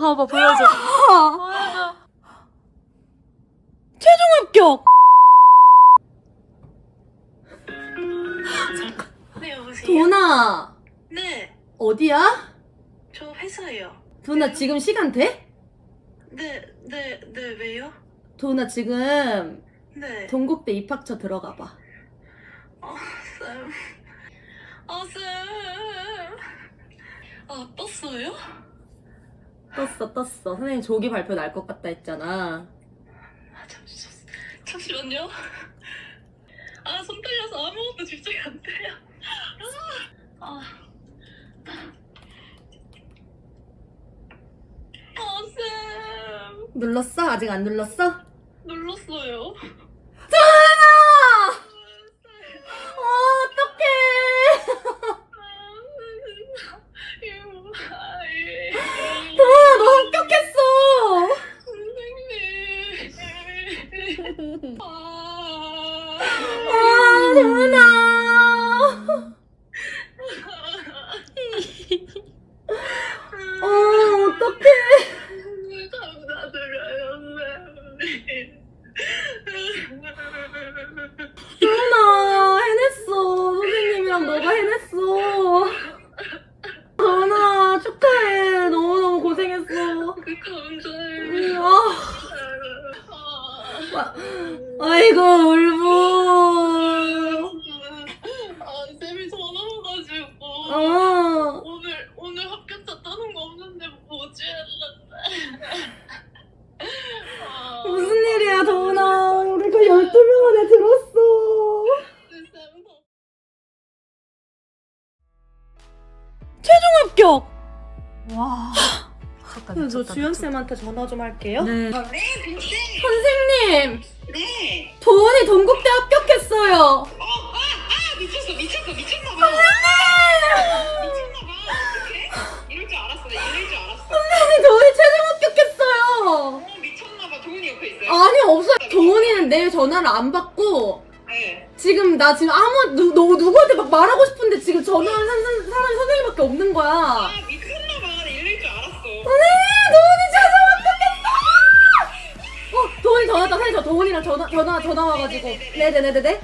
봐봐 보여줘. 아, 보여줘. 최종 합격. 네, 여보세요? 도나 네, 어디야? 저 회사예요. 도나 지금 시간 돼? 네, 네, 네, 왜요? 도나 지금 네. 동국대 입학처 들어가 봐. 아, 쌤. 아, 쌤. 아, 떴어요? 떴어 떴어. 선생님 조기 발표 날 것 같다 했잖아. 아, 잠시, 잠시만요. 아, 손 떨려서 아무것도 집중이 안 돼요. 아, 아. 아, 쌤. 눌렀어? 아직 안 눌렀어? 눌렀어요. 아, 아 도나. 어 어떡해. 감사드려요, 선생님. 도나 해냈어. 선생님이랑 너가 해냈어. 도나 축하해. 너무너무 고생했어. 감사해요. 아, 아, 아이고 울보. 아, 쌤이 전화 와가지고. 어. 오늘, 오늘 합격자 따는 거 없는데 뭐지 했는데. 아, 무슨 일이야 도나. 우리가 12명 안에 들었어. 쌤 더- 합격. 와. 미쳤다 저 미쳤다. 주연 쌤한테 전화 좀 할게요. 네. 선생님, 네. 도원이 동국대 합격했어요. 어, 아, 아, 미쳤어, 미쳤어, 미쳤나봐. 미쳤나봐. 어떡해? 이럴 줄 알았어, 나 이럴 줄 알았어. 선생님, 도원이 최종 합격했어요. 어, 미쳤나봐. 도훈이 옆에 있어요? 아니, 없어요. 도원이는 내 전화를 안 받고, 네. 지금 나 지금 아무, 누, 누, 누구한테 막 말하고 싶은데 지금 전화하는 사람이 선생님밖에 없는 거야. 아, 미 도원이 전화 왔다. 선생님, 저 도원이랑 전화, 전화, 전화 와가지고. 네네네네네.